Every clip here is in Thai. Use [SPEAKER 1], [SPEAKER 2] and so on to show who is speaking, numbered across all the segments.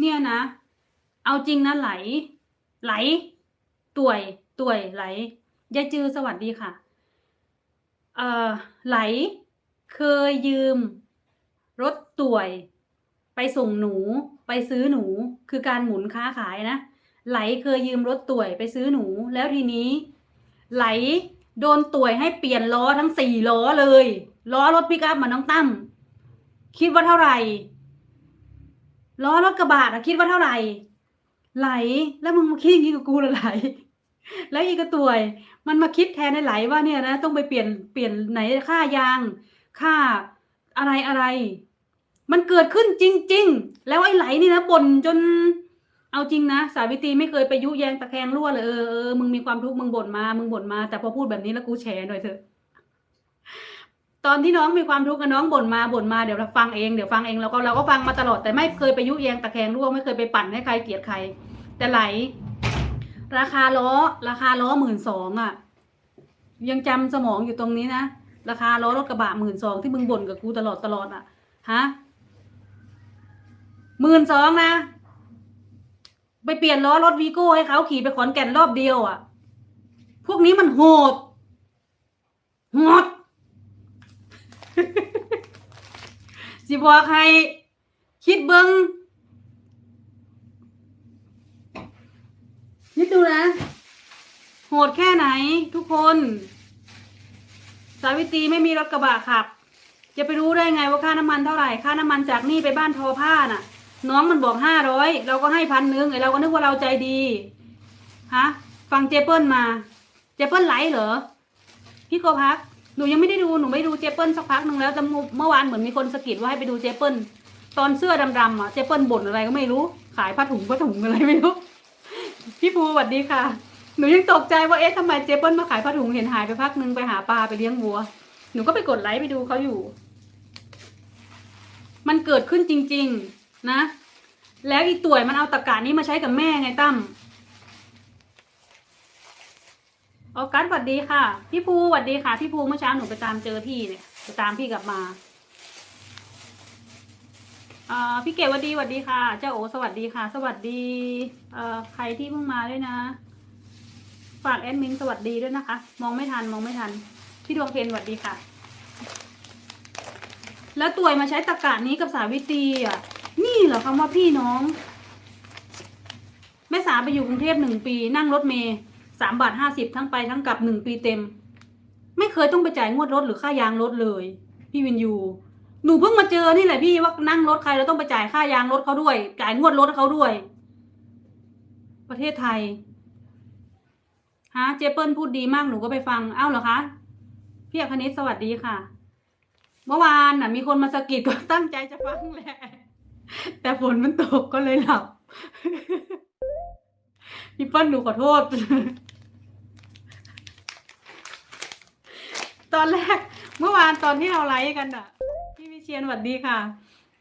[SPEAKER 1] เนี่ยนะ เอาจริงนะไหล ไหลต่วยต่วยไหลยายจือสวัสดีค่ะ เอ่อไหล เคยยืม รถต่วย ไปส่งหนู ไปซื้อหนู คือการหมุนค้าขายนะ ไหลเคยยืมรถต่วยไปซื้อหนู แล้วทีนี้ ไหลโดนต่วยให้เปลี่ยนล้อทั้งสี่ล้อเลย ล้อรถปิกอัพมาน้องตั้มคิดว่าเท่าไหร่ ล้อรถกระบะอะคิดว่าเท่าไหร่ ไหลแล้วมึงมาคิดอย่างนี้กับกูเหรอไหล แล้วอีกระตวย มันมาคิดแทนในไหลว่าเนี่ยนะต้องไปเปลี่ยนเปลี่ยนไหนค่ายาง ค่าอะไรอะไร มันเกิดขึ้นจริง ๆ แล้วไอ้ไหลนี่นะบ่นจน เอาจริงนะสาวิตรีไม่เคยไปยุแยงตะแคงรั่วเลยเออเออมึงมีความทุกข์มึงบ่นมา มึงบ่นมา แต่พอพูดแบบนี้แล้วกูแฉหน่อยเถอะ ตอนที่น้องมีความทุกข์กับน้องบ่นมาบ่นมาเดี๋ยวเราฟังเองเดี๋ยวฟังเองเราก็เราก็ฟังมาตลอดแต่ไม่เคยไปยุแยงตะแคงรั่วไม่เคยไปปั่นให้ใครเกลียดใคร แต่ไหล ราคาล้อ ราคาล้อหมื่นสองอะ ยังจำสมองอยู่ตรงนี้นะราคาล้อรถกระบะหมื่นสองที่มึงบ่นกับกูตลอดตลอดอะฮะหมื่นสองนะ ไปเปลี่ยนล้อรถวีโก้ให้เขาขี่ไปขอนแก่นรอบเดียวอะ พวกนี้มันโหดโหด สิบอกให้คิดเบิงคิดดูนะ โหดแค่ไหนทุกคน สาวิตรีไม่มีรถกระบะขับ จะไปรู้ได้ไงว่าค่าน้ำมันเท่าไหร่ ค่าน้ำมันจากนี่ไปบ้านทอผ้าน่ะ น้องมันบอกห้าร้อยเราก็ให้พันหนึ่งไอเราก็นึกว่าเราใจดี ฮะ ฟังเจเปิลมา เจเปิลไหลเหรอ พี่โกพัก หนูยังไม่ได้ดูหนูไม่ดูเจเปิลสักพักหนึ่งแล้วแต่เมื่อวานเหมือนมีคนสะกิดว่าให้ไปดูเจเปิลตอนเสื้อดำๆอะเจเปิลบ่นอะไรก็ไม่รู้ ขายผ้าถุงผ้าถุงอะไรไม่รู้ พี่ภูสวัสดีค่ะ หนูยังตกใจว่าเอ๊ะทำไมเจเปิลมาขายผ้าถุงเห็นหายไปพักหนึ่งไปหาปลาไปเลี้ยงวัว หนูก็ไปกดไลค์ไปดูเขาอยู่ มันเกิดขึ้นจริง ๆ นะ แล้วอีต่วยมันเอาตะกานี้มาใช้กับแม่ไงตั้ม ออกัสสวัสดีค่ะ พี่ภูสวัสดีค่ะ พี่ภูเมื่อเช้าหนูไปตามเจอพี่เนี่ยไปตามพี่กลับมาอ่าพี่เกดสวัสดีสวัสดีค่ะ เจ้าโอสวัสดีค่ะ สวัสดีเอ่อใครที่เพิ่งมาด้วยนะ ฝากแอดมินสวัสดีด้วยนะคะ มองไม่ทันมองไม่ทัน พี่ดวงเพนสวัสดีค่ะ แล้วตัวยมาใช้ตะกานี้กับสาวิตรีอะ นี่เหรอคำว่าพี่น้อง แม่สาไปอยู่กรุงเทพหนึ่งปีนั่งรถเมย์ สามบาทห้าสิบทั้งไปทั้งกลับหนึ่งปีเต็ม ไม่เคยต้องไปจ่ายงวดรถหรือค่ายางรถเลย พี่วินยูหนูเพิ่งมาเจอนี่แหละพี่ว่านั่งรถใครเราต้องไปจ่ายค่ายางรถเขาด้วย จ่ายงวดรถเขาด้วย ประเทศไทยฮะเจเปิลพูดดีมากหนูก็ไปฟัง เอ้าเหรอคะพี่อคณิตสวัสดีค่ะ เมื่อวานน่ะ มีคนมาสะกิดก็ตั้งใจจะฟังแหละแต่ฝนมันตกก็เลยหลับพี่เปิ้ลหนูขอโทษ ตอนแรกเมื่อวานตอนที่เราไลฟ์กันอะ พี่วิเชียนสวัสดีค่ะ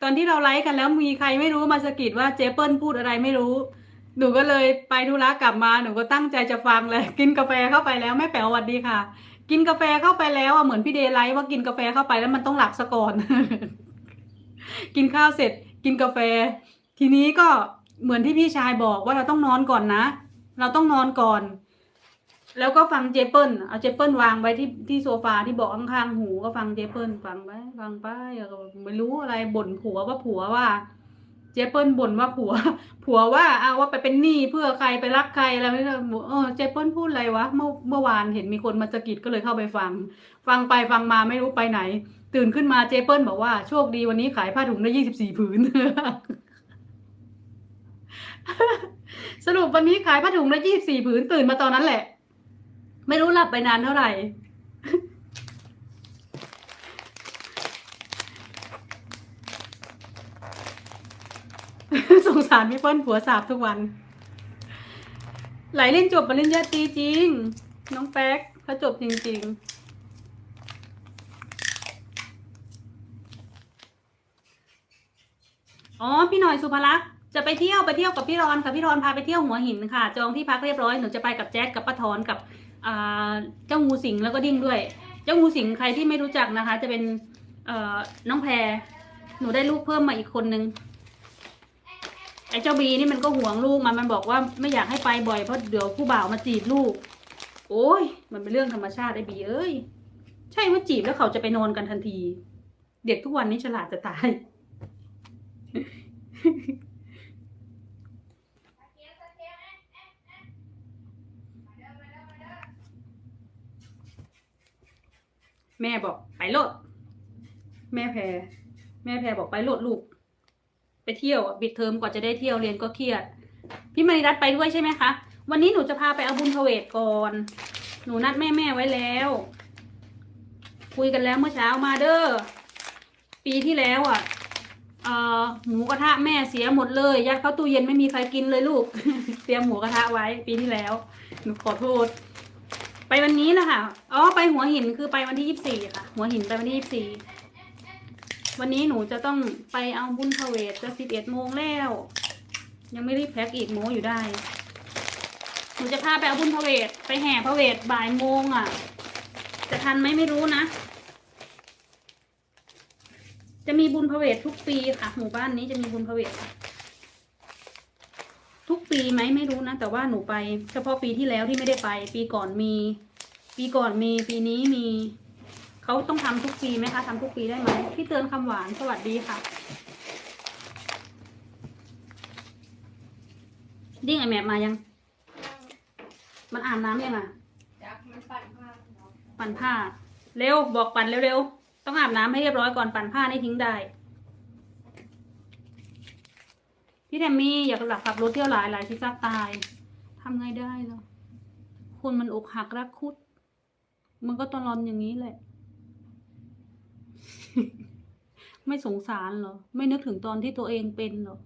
[SPEAKER 1] ตอนที่เราไลฟ์กันแล้วมีใครไม่รู้มาสะกิดว่าเจเปิลพูดอะไรไม่รู้ หนูก็เลยไปธุระกลับมาหนูก็ตั้งใจจะฟังเลย กินกาแฟเข้าไปแล้วแม่แป๋วสวัสดีค่ะ กินกาแฟเข้าไปแล้วอะเหมือนพี่เดย์ไลฟ์ว่ากินกาแฟเข้าไปแล้วมันต้องหลับซะก่อน กินข้าวเสร็จ กินกาแฟ ทีนี้ก็เหมือนที่พี่ชายบอกว่าเราต้องนอนก่อนนะ เราต้องนอนก่อน แล้วก็ฟังเจเปิลเอาเจเปิลวางไว้ที่ที่โซฟาที่เบอกข้างๆหูก็ฟังเจเปิลฟังไปฟังไปไม่รู้อะไรบ่นผัวว่าผัวว่า เจเปิลบ่นว่าผัว ผัวว่าเอาว่าไปเป็นหนี้เพื่อใครไปรักใครอะไรไม่รู้เออเจเปิลพูดอะไรวะเมื่อเมื่อวานเห็นมีคนมาสะกิดก็เลยเข้าไปฟัง ฟังไปฟังมาไม่รู้ไปไหน ตื่นขึ้นมาเจเปิลบอกว่าโชคดีวันนี้ขายผ้าถุงได้ยี่สิบสี่ผืนสรุปวันนี้ขายผ้าถุงได้ยี่สิบสี่ผืนตื่นมาตอนนั้นแหละ ไม่รู้หลับไปนานเท่าไหร่ สงสารพี่เปิ้ลผัวสาบทุกวัน ไหลเล่นจบปริญญาตรีจริง น้องแป๊กเขาจบจริง ๆอ๋อพี่หน่อยสุภลักษณ์จะไปเที่ยวไปเที่ยวกับพี่รอนค่ะพี่รอนพาไปเที่ยวหัวหินค่ะ จองที่พักเรียบร้อยหนูจะไปกับแจ๊คกับป้าทอนกับ เจ้างูสิงแล้วก็ดิ้งด้วย เจ้างูสิงใครที่ไม่รู้จักนะคะ จะเป็นน้องแพร หนูได้ลูกเพิ่มมาอีกคนนึงไอ้เจ้าบีนี่มันก็ห่วงลูกมันมันบอกว่าไม่อยากให้ไปบ่อยเพราะเดี๋ยวผู้บ่าวมาจีบลูก โอ้ย มันเป็นเรื่องธรรมชาติไอ้บีเอ้ย ใช่ว่าจีบแล้วเขาจะไปนอนกันทันที เด็กทุกวันนี้ฉลาดจะตาย แม่บอกไปโลด แม่แพรแม่แพรบอกไปโลดลูก ไปเที่ยวอะปิดเทอมกว่าจะได้เที่ยวเรียนก็เครียด พี่มณีรัตไปด้วยใช่ไหมคะ วันนี้หนูจะพาไปเอาบุญพเวทก่อน หนูนัดแม่แม่ไว้แล้ว คุยกันแล้วเมื่อเช้ามาเด้อ ปีที่แล้วอะเอ่อหมูกระทะแม่เสียหมดเลย ยัดเข้าตู้เย็นไม่มีใครกินเลยลูก เตรียมหมูกระทะไว้ปีที่แล้ว หนูขอโทษ ไปวันนี้นะคะอ๋อไปหัวหินคือไปวันที่ยี่สิบสี่ค่ะ หัวหินไปวันที่ยี่สิบสี่วันนี้หนูจะต้องไปเอาบุญพเวทจะสิบเอ็ดโมงแล้ว ยังไม่รีบแพ็คอีกโมอยู่ได้ หนูจะพาไปเอาบุญพเวทไปแห่พระเวทบ่ายโมงอะ จะทันไหมไม่รู้นะ จะมีบุญพระเวททุกปีค่ะ หมู่บ้านนี้จะมีบุญพระเวท ทุกปีไหมไม่รู้นะ แต่ว่าหนูไป เฉพาะปีที่แล้วที่ไม่ได้ไป ปีก่อนมี ปีก่อนมีปีนี้มีเขาต้องทำทุกปีไหมคะทำทุกปีได้ไหมพี่เตือนคำหวานสวัสดีค่ะดิ้งไอแมปมายัง มันอาบน้ำยังอะ
[SPEAKER 2] ยักษ์มันปั่นผ้าเนาะ
[SPEAKER 1] ปั่นผ้า เร็วบอกปั่นเร็วๆต้องอาบน้ำให้เรียบร้อยก่อนปั่นผ้าให้ทิ้งได้ พี่แทมมี่อยากหลับขับรถเที่ยวหลายหลายที่ซักตายทำไงได้ล่ะคนมันอกหักรักคุด มันก็ตอนรอนอย่างนี้แหละ ไม่สงสารเหรอ ไม่นึกถึงตอนที่ตัวเองเป็นเหรอ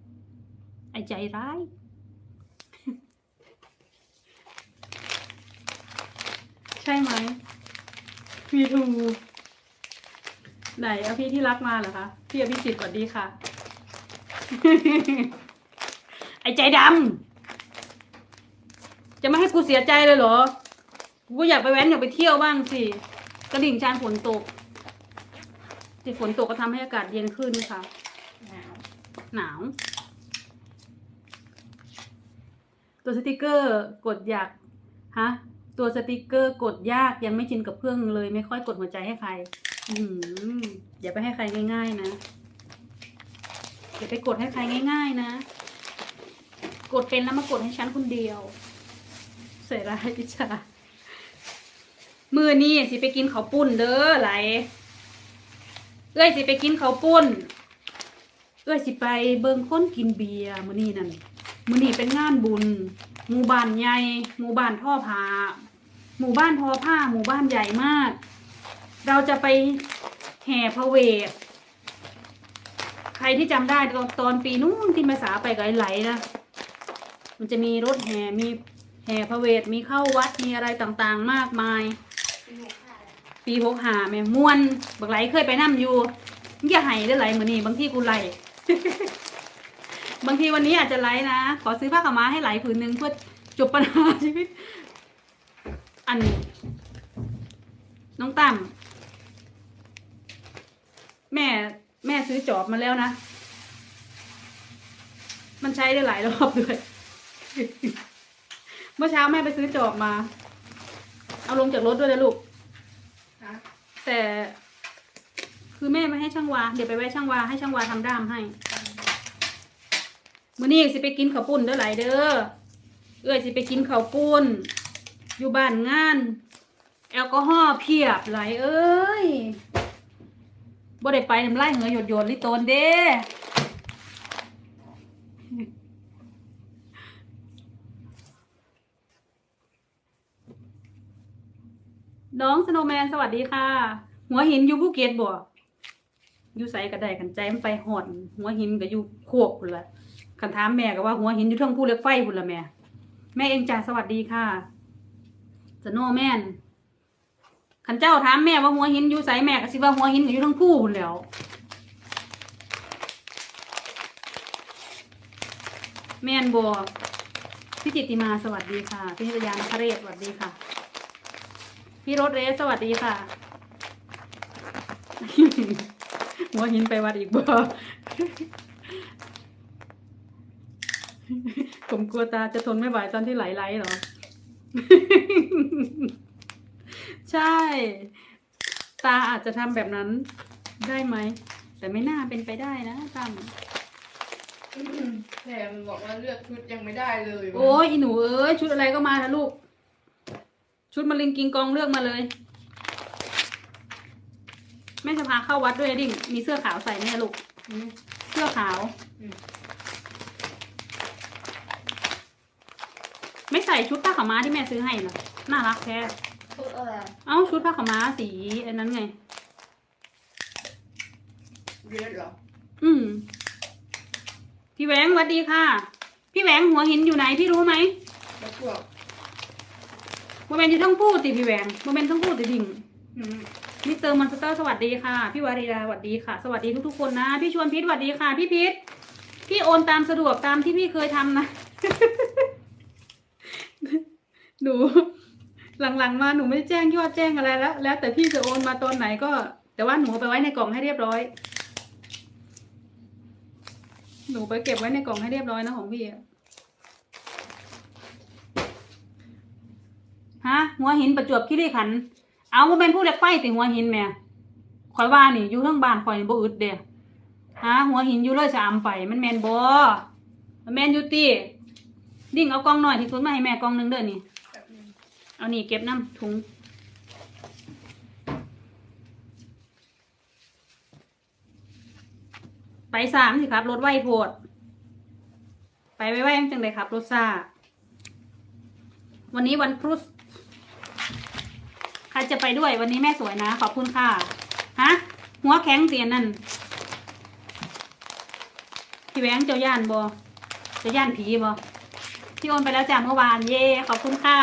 [SPEAKER 1] ไอ้ใจร้ายใช่ไหมพี่ทูไหนเอาพี่ที่รักมาเหรอคะ พี่อภิสิทธิ์สวัสดีค่ะ ไอ้ใจดำจะไม่ให้กูเสียใจเลยเหรอ กูอยากไปแว้นอยากไปเที่ยวบ้างสิ กระดิ่งชานฝนตกที่ฝนตกก็ทำให้อากาศเย็นขึ้นนะคะ
[SPEAKER 2] หนาว
[SPEAKER 1] หนาว ตัวสติกเกอร์กดอยาก ฮะ ตัวสติกเกอร์กดยากยังไม่ชินกับเครื่องเลย ไม่ค่อยกดหัวใจให้ใคร อืมอย่าไปให้ใครง่าย ๆ นะอย่าไปกดให้ใครง่าย ๆ นะ กดเป็นแล้วมากดให้ฉันคนเดียว เสียร้ายอิจฉามือนี่สิไปกินข้าวปุ้นเด้อไหลเอ้ยสิไปกินข้าวปุ้น เอ้ยสิไปเบิ่งค้นกินเบียร์มื้อนี้นั่นมื้อนี้เป็นงานบุญ หมู่บ้านใหญ่ หมู่บ้านท่อผ้าหมู่บ้านทอผ้า หมู่บ้านใหญ่มาก เราจะไปแห่พระเวท ใครที่จำได้ตอนตอนปีนู้นที่มาสาไปกับไอ้ไหลนะ มันจะมีรถแห่มีแห่พระเวทมีเข้าวัดมีอะไรต่างๆ มากมาย
[SPEAKER 2] เป็นหกผ้าเลย
[SPEAKER 1] ปีหกหาแม่มวนบักไหลเคยไปนั่อยู่อย่าไห้ได้ไหลเหมือนนี่บางที่กูไหลบางทีวันนี้อาจจะไหลนะ ขอซื้อผ้าขาวม้าให้ไหลผืนหนึ่งเพื่อจบปัญหาชีวิต อัน น้องตั้มแม่แม่ซื้อจอบมาแล้วนะ มันใช้ได้หลายรอบด้วย เมื่อเช้าแม่ไปซื้อจอบมา เอาลงจากรถด้วยนะลูก
[SPEAKER 2] ฮะ
[SPEAKER 1] แต่คือแม่ไม่ให้ช่างวา เดี๋ยวไปไว้ช่างวาให้ช่างวาทำด้ามให้มื้อนี้สิไปกินข้าวปุ้นเด้อหลายเด้อ เอ้ยสิไปกินข้าวปุ้น อยู่บ้านงาน แอลกอฮอล์เพียบหลายเอ้ยบ่ได้ไปน้ำลายเหงือหยดหยดๆลิโตนเด้ น้องสโนว์แมนสวัสดีค่ะ หัวหินอยู่ภูเก็ตบ่อยู่ใส่ก็ไดกันใจมันไปหอนหัวหินก็อยู่โคกพุ่นละคันถามแม่ก็ว่าหัวหินอยู่เทิงภูเหล็กไฟพุ่นละแม่ แม่เองจ้าสวัสดีค่ะสโนว์แมนคันเจ้าถามแม่ว่าหัวหินอยู่ใส่แม่ก็สิว่าหัวหินก็อยู่เทิงภูพุ่นแล้วแม่นบัวพี่จิตติมาสวัสดีค่ะพี่นิตยานคเรศสวัสดีค่ะ พี่รถเรสสวัสดีค่ะหัวหินไปวัดอีกบ่ผมกลัวตาจะทนไม่ไหวตอนที่ไหลไหลเหรอ ใช่ ตาอาจจะทำแบบนั้นได้ไหม แต่ไม่น่าเป็นไปได้นะตั้ม
[SPEAKER 2] แถมบอกว่าเลือกชุดยังไม่ได้เลย
[SPEAKER 1] โอ้ยอีหนูเอ้ยชุดอะไรก็มานะลูก ชุดมาลิงกิงกองเลือกมาเลย แม่จะพาเข้าวัดด้วยนะดิ่งมีเสื้อขาวใส่เนี่ยลูก
[SPEAKER 2] อืม
[SPEAKER 1] เสื้อขาว
[SPEAKER 2] อืม
[SPEAKER 1] ไม่ใส่ชุดผ้าขาวม้าที่แม่ซื้อให้เหรอน่ารักแท้
[SPEAKER 2] ชุดอะไร
[SPEAKER 1] เอ้าชุดผ้าขาวม้าสีอันนั้นไง
[SPEAKER 2] เรียดเหรอ
[SPEAKER 1] อืมพี่แหวงสวัสดีค่ะ พี่แหวงหัวหินอยู่ไหนพี่รู้ไหม
[SPEAKER 2] แล้วพวก
[SPEAKER 1] โมเมนต์อยู่ทั้งพูดติพี่แหวงโมเมนต์ทั้งพูดติดิ่ง
[SPEAKER 2] มิ
[SPEAKER 1] สเตอร์มอนสเตอร์สวัสดีค่ะ พี่วารีดาสวัสดีค่ะ สวัสดีทุกๆคนนะ พี่ชวนพิษสวัสดีค่ะ พี่พิษพี่โอนตามสะดวกตามที่พี่เคยทำนะหนูหลังๆมาหนูไม่ได้แจ้งยอดแจ้งอะไรแล้ว แล้ว แต่พี่จะโอนมาตอนไหนก็ แต่ว่าหนูเอาไปไว้ในกล่องให้เรียบร้อย หนูไปเก็บไว้ในกล่องให้เรียบร้อยนะของพี่อะฮะ หัวหินประจวบคีรีขันธ์เอามาเป็นผู้เล็กไฟติหัวหินแม่ข่อยว่านี่อยู่ทั้งบ้านข่อยบ่อึดเด้ฮะหัวหินอยู่เลยจะอำไป มันแมนบ่มันแมนอยู่ติดิ่งเอากล่องหน่อยที่คุณมาให้แม่กล่องหนึ่งเด้อนี่ เอานี่เก็บน้ำถุงไปสามสิครับรถไวโพด ไปไวไวจังเลยครับรถซาวันนี้วันครุสใครจะไปด้วยวันนี้แม่สวยนะ ขอบคุณค่ะ ฮะ หัวแข็งเตียนนั่น พี่แหวงเจ้าย่านบอเจ้าย่านผีบอที่โอนไปแล้วจ้าเมื่อวาน เย่ขอบคุณค่ะ